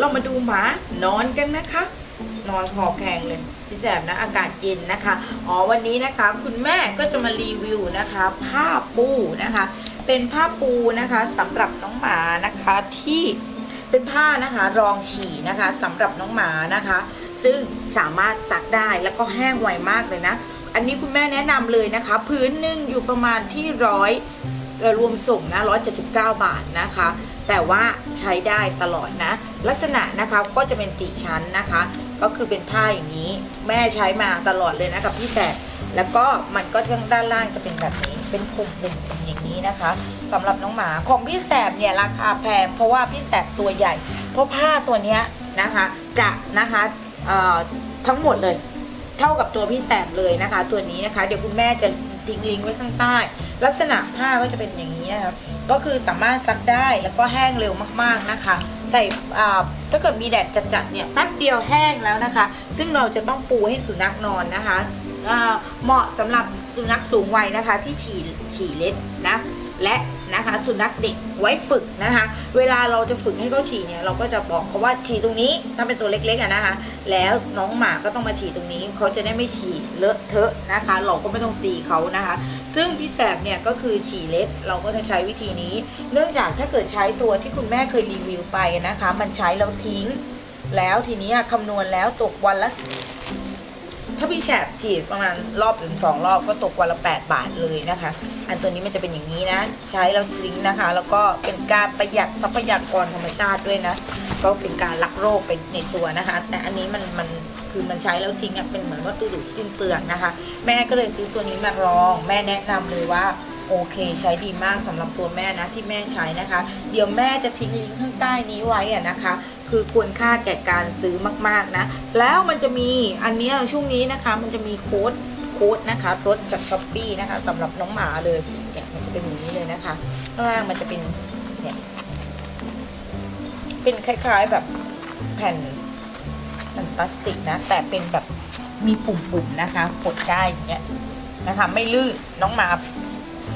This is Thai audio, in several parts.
เรามาดูหมานอนกันนะคะ นอนคอแข็งเลยพี่แสบนะอากาศเย็นนะคะ อ๋อวันนี้นะคะ คุณแม่ก็จะมารีวิวนะคะผ้าปูนะคะ เป็นผ้าปูนะคะสำหรับน้องหมานะคะที่เป็นผ้านะคะรองฉี่นะคะสำหรับน้องหมานะคะ ซึ่งสามารถซักได้แล้วก็แห้งไวมากเลยนะ อันนี้คุณแม่แนะนำเลยนะคะ พื้นหนึ่งอยู่ประมาณที่ร้อย รวมส่งนะ 179 บาทนะคะ แต่ว่าใช้ได้ตลอดนะ ลักษณะนะคะก็จะเป็น4ชั้นนะคะ ก็คือเป็นผ้าอย่างนี้ แม่ใช้มาตลอดเลยนะกับพี่แสบแล้วก็มันก็ทางด้านล่างจะเป็นแบบนี้ เป็นปุ่มๆอย่างนี้นะคะสำหรับน้องหมาของพี่แสบเนี่ยราคาแพงเพราะว่าพี่แสบตัวใหญ่ เพราะผ้าตัวเนี้ยนะคะจะนะคะเอ่อทั้งหมดเลย เท่ากับตัวพี่แสบเลยนะคะ ตัวนี้นะคะ เดี๋ยวคุณแม่จะทิ้งลิงก์ไว้ข้างใต้ ลักษณะผ้าก็จะเป็นอย่างนี้นะครับก็คือสามารถซักได้แล้วก็แห้งเร็วมากๆนะคะ ใส่อ่าถ้าเกิดมีแดดจัดๆเนี่ยแป๊บเดียวแห้งแล้วนะคะ ซึ่งเราจะต้องปูให้สุนัขนอนนะคะอ่าเหมาะสำหรับสุนัขสูงวัยนะคะที่ฉี่ฉี่เล็ดนะ และนะคะสุนัขเด็กไว้ฝึกนะคะ เวลาเราจะฝึกให้เขาฉี่เนี่ยเราก็จะบอกเขาว่าฉี่ตรงนี้ถ้าเป็นตัวเล็กๆอะนะคะ แล้วน้องหมาก็ต้องมาฉี่ตรงนี้เขาจะได้ไม่ฉี่เลอะเทอะนะคะ เราก็ไม่ต้องตีเขานะคะ ซึ่งพี่แสบเนี่ยก็คือฉี่เล็ดเราก็จะใช้วิธีนี้ เนื่องจากถ้าเกิดใช้ตัวที่คุณแม่เคยรีวิวไปนะคะ มันใช้แล้วทิ้ง แล้วทีนี้คำนวณแล้วตกวันละ ถ้าพี่แฉบฉีดประมาณรอบถึงสองรอบก็ตกวันละ 8 บาทเลยนะคะ อันตัวนี้มันจะเป็นอย่างนี้นะ ใช้แล้วทิ้งนะคะ แล้วก็เป็นการประหยัดทรัพยากรธรรมชาติด้วยนะ ก็เป็นการลักโรคเป็นในตัวนะคะ แต่อันนี้มันมันคือมันใช้แล้วทิ้งเป็นเหมือนวัตถุดิบสิ้นเปลืองนะคะ แม่ก็เลยซื้อตัวนี้มาลอง แม่แนะนำเลยว่าโอเค ใช้ดีมากสำหรับตัวแม่นะที่แม่ใช้นะคะ เดี๋ยวแม่จะทิ้งลิงก์ข้างใต้นี้ไว้อะนะคะ คือควรค่าแก่การซื้อมากๆนะ แล้วมันจะมีอันนี้ช่วงนี้นะคะ มันจะมีโค้ดโค้ดนะคะลดจากช้อปปีนะคะสำหรับน้องหมาเลยเนี่ยมันจะเป็นอย่างนี้เลยนะคะข้างล่างมันจะเป็นเนี่ยเป็นคล้ายๆแบบแผ่นแผ่นพลาสติกนะ แต่เป็นแบบมีปุ่มๆนะคะกดได้อย่างเงี้ยนะคะ ไม่ลื่นน้องหมา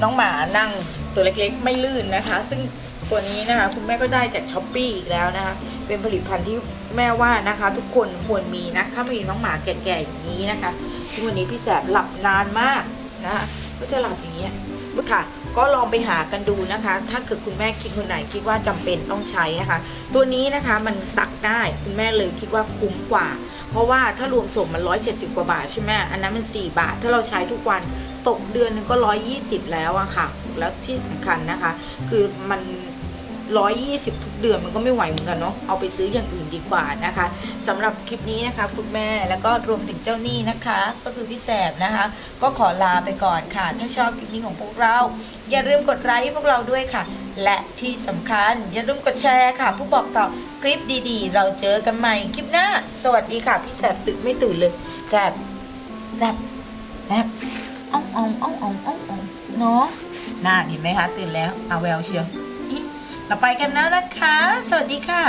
น้องหมานั่งตัวเล็กๆ ไม่ลื่นนะคะ ซึ่ง ตัวนี้นะคะคุณแม่ก็ได้จากช้อปปีอีกแล้วนะคะเป็นผลิตภัณฑ์ที่แม่ว่านะคะ ทุกคนควรมีนะถ้ามีน้องหมาแก่ๆอย่างนี้นะคะซึ่วันนี้พี่แสบหลับนานมากนะคะก็จะหลับอย่างนี้ยบุค่ะก็ลองไปหากันดูนะคะ ถ้าเกิดคุณแม่คิดคนไหนคิดว่าจำเป็นต้องใช้นะคะ ตัวนี้นะคะมันซักได้คุณแม่เลยคิดว่าคุ้มกว่า เพราะว่าถ้ารวมส่งมัน170กว่าบาทใช่ไหมอันนั้นมัน4บาท ถ้าเราใช้ทุกวันตกเดือนหนึงก็120แล้วอะค่ะ แล้วที่สำคัญนะคะ คือมัน 120 ทุกเดือนมันก็ไม่ไหวเหมือนกันเนาะเอาไปซื้ออย่างอื่นดีกว่านะคะสำหรับคลิปนี้นะคะ คุณแม่แล้วก็รวมถึงเจ้าหนี้นะคะ ก็คือพี่แสบนะคะ ก็ขอลาไปก่อนค่ะ ถ้าชอบคลิปนี้ของพวกเรา อย่าลืมกดไลค์ให้พวกเราด้วยค่ะ และที่สำคัญ อย่าลืมกดแชร์ค่ะ ผู้บอกต่อคลิปดีๆ เราเจอกันใหม่คลิปหน้า สวัสดีค่ะพี่แสบตื่นไม่ตื่นเลยแสบแสบแสบอ่องอ่องอ่องอ่องอ่องเนาะน่าเห็นไหมคะตื่นแล้วเอาแววเชียว เราไปกันแล้วนะคะ สวัสดีค่ะ